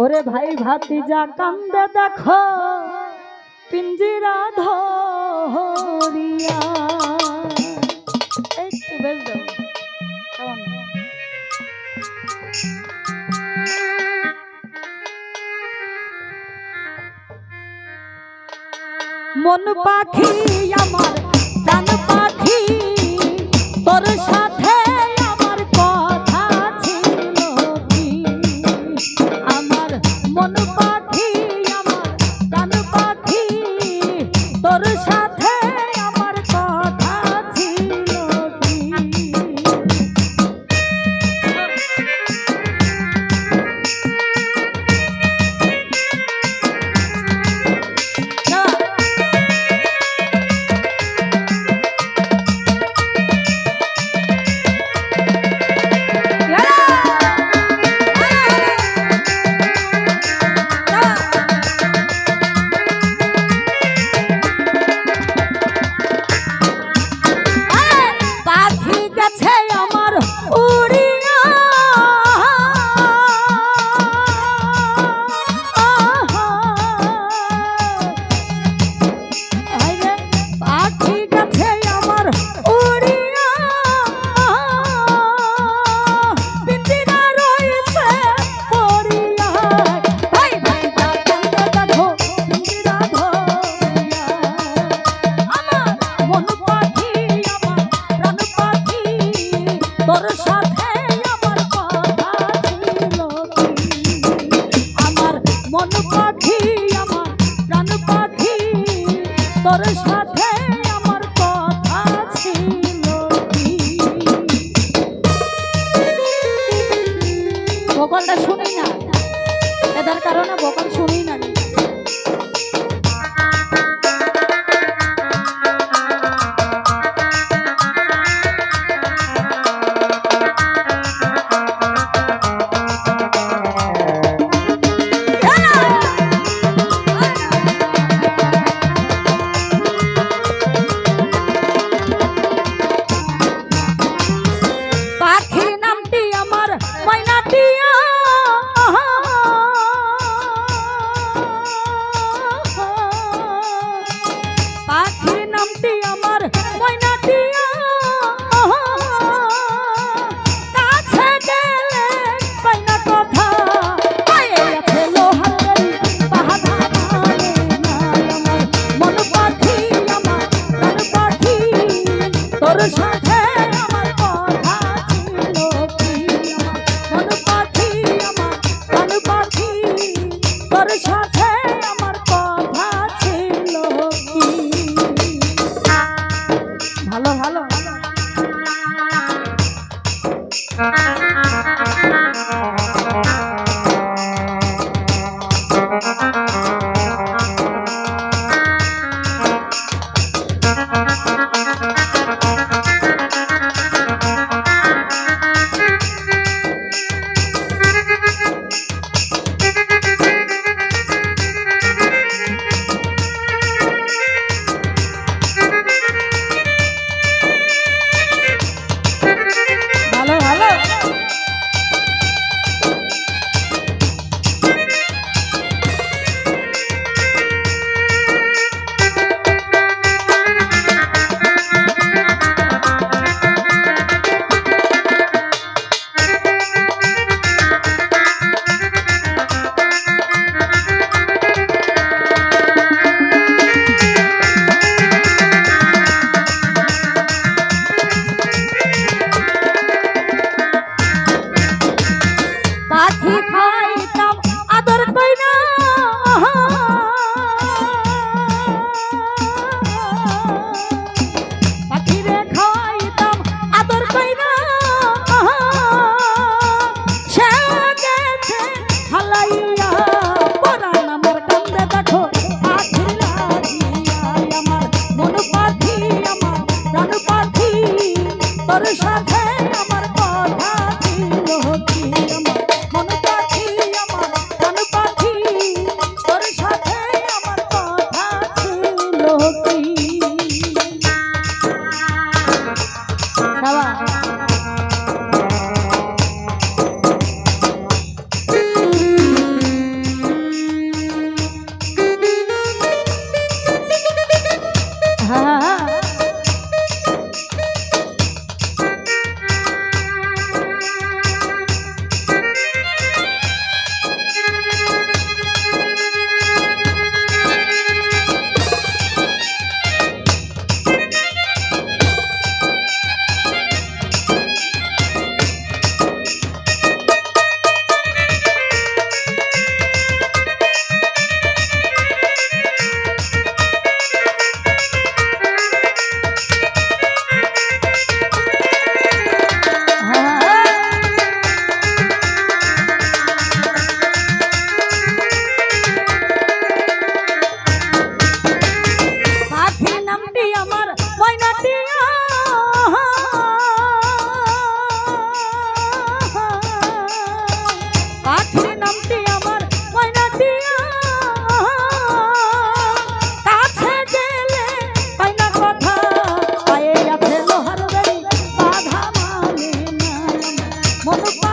ওরে ভাই ভাতি যা কান্দে দেখো, পিঞ্জিরা ধরিয়া। একটু মন পাখি আমার প্রাণ পাখি, তোর সাথে Forest. সাথে আমার কথা ছিল কি? ভালো ভালো। 么么哒。